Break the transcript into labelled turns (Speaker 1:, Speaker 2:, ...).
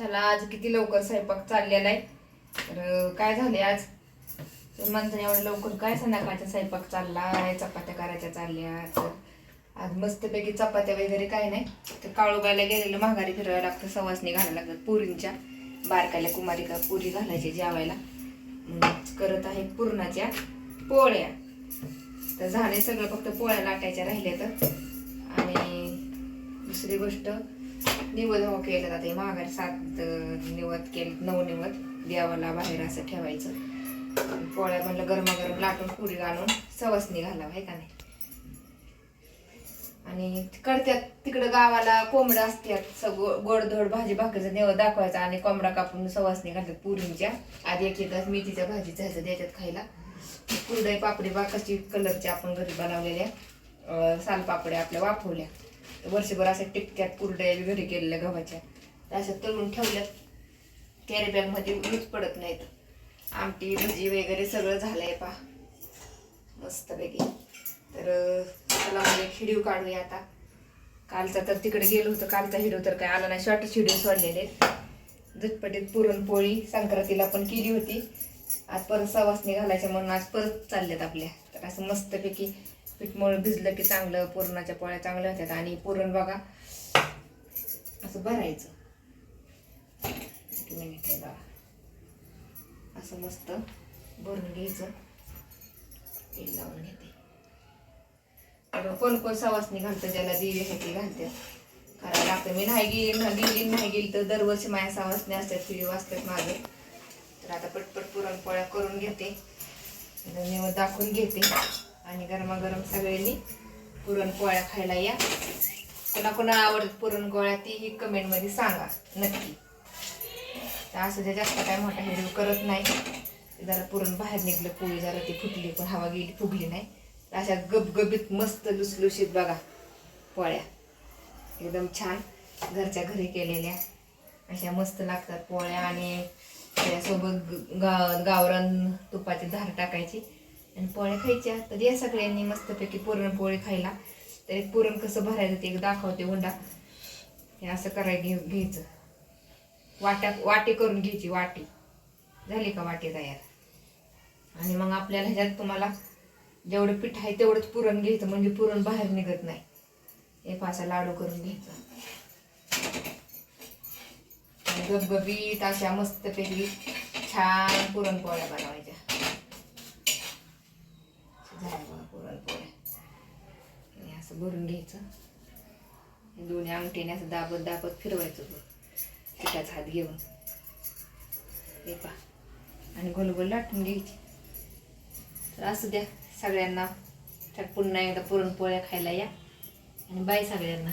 Speaker 1: चला आज किती लवकर स्वयंपाक चाललेला आहे. तर काय झाले आज? तुम्ही एवढं लवकर काय संध्याकाळचा स्वयंपाक चालला आहे? चपात्या करायच्या चालल्या. तर आज मस्तपैकी चपात्या वगैरे काय नाही. तर काळोबायला गेलेलं माघारी फिरवायला लागतं सवासणी घालायला लागतात पुरींच्या. बारकाल्या कुमारिका पुरी घालायची जेवायला. करत आहे पुरणाच्या पोळ्या. तर झाले सगळं फक्त पोळ्या लाटायच्या राहिल्या तर. आणि दुसरी गोष्ट निवद हो केलं जाते. माघार सात निवद केलं नऊ निवद देवाला बाहेर असं ठेवायचं. पोळ्या म्हणलं गरमागरम लाटून पुरी घालून सवसनी घालावं आहे का नाही? आणि कडत्यात तिकडं गावाला कोंबड्या असतात सगळं गोडधोड भाजी भाकरीचं देव दाखवायचा आणि कोंबडा कापून सवासणी घालतात पुरींच्या. आधी एक एकदा मेथीच्या भाजीचं ह्याचं देतात खायला. कुरडई पापडी बाकाची कलरच्या आपण घरी बनवलेल्या सालपापड्या आपल्या वाफवल्या. वर्षभर अशा टिपक्यात कुरड्या घरी केलेल्या गव्हाच्या. त्या अशा तळून ठेवल्यात. कॅरी बॅगमध्ये मीच पडत नाहीत. आमटी भजी वगैरे सगळं झालंय पा मस्तपैकी. तर चला म्हणजे हिडीव काढूया आता. कालचा तर तिकडे गेलो होतो. कालचा हिडीव तर काय आला नाही. शॉर्टच हिडीव सोडलेले. झटपटीत पुरणपोळी संक्रांतीला पण केली होती. आज परत सवासणी घालायच्या म्हणून आज परत चालल्यात आपल्या. तर असं मस्तपैकी पीठमळ भिजलं की चांगलं पुरणाच्या पोळ्या चांगल्या होत्यात. आणि पुरण बघा असं भरायचं. एक मिनिट आहे बघा. असं मस्त भरून घ्यायचं. तेल लावून घेते. तर कोण कोण सवासणी घालतं ज्याला देवीसाठी घालते करायला लागतं मी नाही गेली गेली नाही गेली तर दरवर्षी माझ्या सवासणी असतात फिरी वाचतात माझे. तर आता पटपट पुरणपोळ्या करून घेते. दाखवून घेते. आणि गरमागरम सगळ्यांनी पुरणपोळ्या खायला या. कोणा कोणाला आवडत पुरणपोळ्या तीही कमेंटमध्ये सांगा नक्की. तर असं जे जास्त काय मोठा हिरव करत नाही. जरा पुरण बाहेर निघलं पोळी जरा ती फुटली पण हवा गेली फुगली नाही. तर अशा गबगबीत मस्त लुसलुशीत बघा पोळ्या. एकदम छान घरच्या घरी केलेल्या. अशा मस्त लागतात पोळ्या आणि त्यासोबत ग- गा गावरान तुपाची धार टाकायची. आणि पोळ्या खायच्या तर या सगळ्यांनी मस्तपैकी पुरणपोळी खायला. तर एक पुरण कसं भरायचं ते एक दाखवते उंडा हे असं करायला घे घ्यायचं. वाट्या वाटी करून घ्यायची वाटी. झाली का वाटी तयार? आणि मग आपल्याला ह्याच्यात तुम्हाला जेवढं पीठ आहे तेवढंच पुरण घ्यायचं म्हणजे पुरण बाहेर निघत नाही. एक फासा लाडू करून घ्यायचा. गबगबीत अशा मस्तपैकी छान पुरणपोळ्या बनवा झाल्या बघा पुरणपोळ्या आणि असं भरून घ्यायचं. दोन्ही अंगठीने असं दाबत दाबत फिरवायचं बघ. पिठाचा हात घेऊन. हे पा आणि गोलगोल लाटून घ्यायची. तर असं द्या सगळ्यांना. तर पुन्हा एकदा पुरणपोळ्या खायला या. आणि बाय सगळ्यांना.